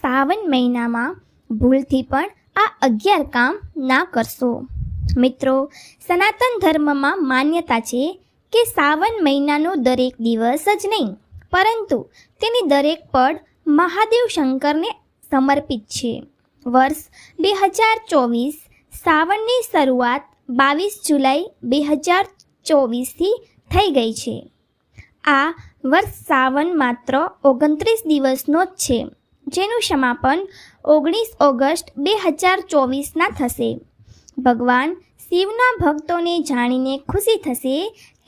સાવન મહિનામાં ભૂલથી પણ આ અગિયાર કામ ના કરશો. મિત્રો, સનાતન ધર્મમાં માન્યતા છે કે સાવન મહિનાનો દરેક દિવસ જ નહીં, પરંતુ તેની દરેક પળ મહાદેવ શંકરને સમર્પિત છે. વર્ષ બે હજાર ચોવીસ સાવનની શરૂઆત બાવીસ જુલાઈ બે હજાર ચોવીસથી થઈ ગઈ છે. આ વર્ષ સાવન માત્ર ઓગણત્રીસ દિવસનો જ છે. જેનું સમાપન ઓગણીસ ઓગસ્ટ બે હજાર ચોવીસના થશે. ભગવાન શિવના ભક્તોને જાણીને ખુશી થશે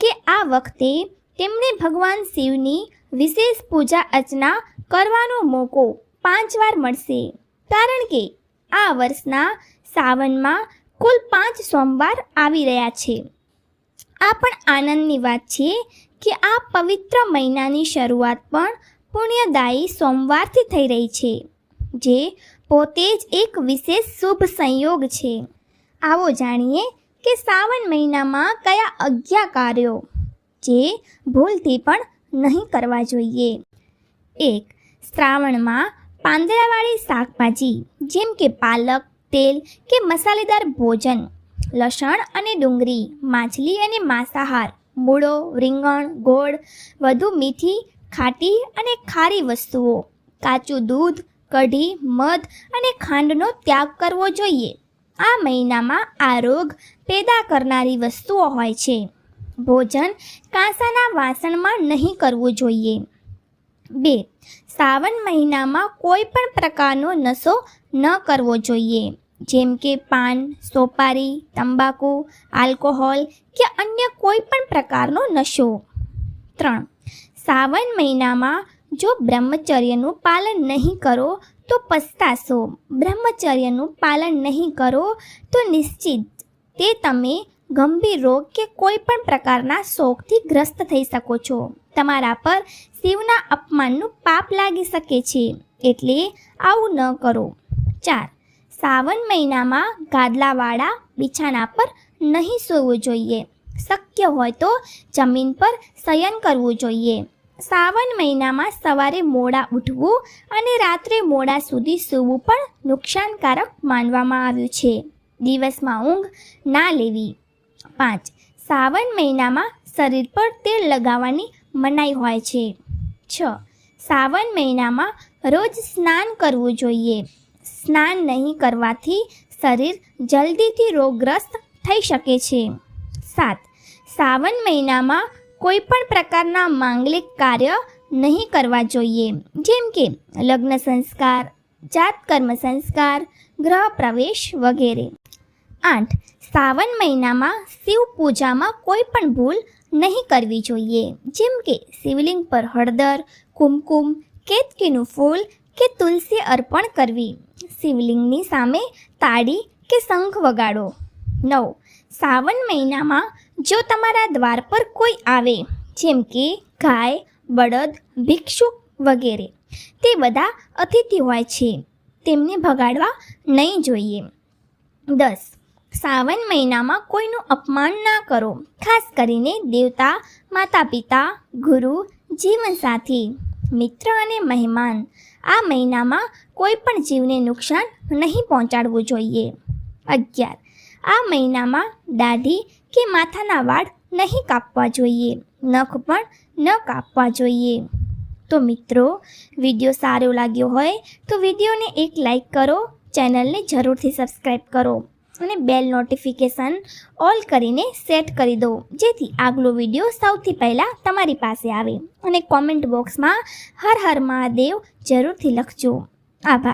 કે આ વખતે તેમને ભગવાન શિવની વિશેષ પૂજા અર્ચના કરવાનો મોકો પાંચ વાર મળશે. કારણ કે આ વર્ષના સાવનમાં કુલ પાંચ સોમવાર આવી રહ્યા છે. આ પણ આનંદની વાત છે કે આ પવિત્ર મહિનાની શરૂઆત પણ પુણ્યદાયી સોમવારથી થઈ રહી છે, જે પોતે જ એક વિશેષ શુભ સંયોગ છે. આવો જાણીએ કે શ્રાવણ મહિનામાં કયા અગિયાર કાર્યો, જે ભૂલથી પણ નહીં કરવા જોઈએ. એક, શ્રાવણમાં પાંદડાવાળી શાકભાજી, જેમ કે પાલક, તેલ કે મસાલેદાર ભોજન, લસણ અને ડુંગળી, માછલી અને માંસાહાર, મૂળો, રીંગણ, ગોળ, વધુ મીઠી ખાટી અને ખારી વસ્તુઓ. કાચું દૂધ, કઢી, મધ અને ખાંડનો ત્યાગ કરવો જોઈએ. આ મહિનામાં આ રોગ પેદા કરનારી વસ્તુઓ હોય છે. ભોજન કાંસાના વાસણમાં નહીં કરવું જોઈએ. બે, શ્રાવણ મહિનામાં કોઈ પણ પ્રકારનો નશો ન કરવો જોઈએ. જેમ કે પાન, સોપારી, તંબાકુ, આલ્કોહોલ કે અન્ય કોઈ પણ પ્રકારનો નશો. ત્રણ સાવન મહિનામાં જો બ્રહ્મચર્યનું પાલન નહીં કરો, તો પસ્તાશો. બ્રહ્મચર્યનું પાલન નહીં કરો, તો નિશ્ચિત. તે તમે ગંભીર રોગ કે કોઈ પણ પ્રકારના શોકથી ગ્રસ્ત થઈ શકો છો. તમારા પર શિવના અપમાનનું પાપ લાગી શકે છે. એટલે આવું ન કરો. ચાર. સાવન મહિનામાં ગાદલાવાળા બિછાના પર નહીં સૂવું જોઈએ. શક્ય હોય તો જમીન પર શયન કરવું જોઈએ. સાવન મહિનામાં સવારે મોડા ઉઠવું અને રાત્રે મોડા સુધી સૂવું પણ નુકસાનકારક માનવામાં આવ્યું છે. દિવસમાં ઊંઘ ના લેવી. પાંચ. સાવન મહિનામાં શરીર પર તેલ લગાવવાની મનાઈ હોય છે. છ. સાવન મહિનામાં રોજ સ્નાન કરવું જોઈએ. સ્નાન નહીં કરવાથી શરીર જલ્દીથી રોગગ્રસ્ત થઈ શકે છે. સાત. સાવન મહિનામાં કોઈ પણ પ્રકારના માંગલિક કાર્ય નહીં કરવા જોઈએ. જેમ કે લગ્ન સંસ્કાર, જાત કર્મ સંસ્કાર, ગ્રહ પ્રવેશ વગેરે. આઠ સાવન મહિનામાં શિવ પૂજામાં કોઈ પણ ભૂલ નહીં કરવી જોઈએ. જેમ કે શિવલિંગ પર હળદર, કુમકુમ, કેતકીનું ફૂલ કે તુલસી અર્પણ કરવી. શિવલિંગની સામે તાળી કે શંખ વગાડો. નવ. સાવન મહિનામાં જો તમારા દ્વાર પર કોઈ આવે, જેમ કે ગાય, બળદ ભિક્ષુક વગેરે, તે બધા અતિથિ હોય છે, તેમને ભગાડવા નહીં જોઈએ. દસ. સાવન મહિનામાં કોઈનું અપમાન ના કરો, ખાસ કરીને દેવતા માતા પિતા ગુરુ, જીવનસાથી, મિત્ર અને મહેમાન. આ મહિનામાં કોઈ પણ જીવને નુકસાન નહીં પહોંચાડવું જોઈએ. અગિયાર. આ મહિનામાં દાઢી કે માથાના વાળ નહીં કાપવા જોઈએ, નખ પણ ન કાપવા જોઈએ. તો મિત્રો, વીડિયો સારો લાગ્યો હોય તો વિડીયોને એક લાઈક કરો, ચેનલને જરૂરથી સબસ્ક્રાઈબ કરો અને બેલ નોટિફિકેશન ઓલ કરીને સેટ કરી દો, જેથી આગલો વીડિયો સૌથી પહેલાં તમારી પાસે આવે. અને કોમેન્ટ બોક્સમાં હર હર મહાદેવ જરૂરથી લખજો. આભાર.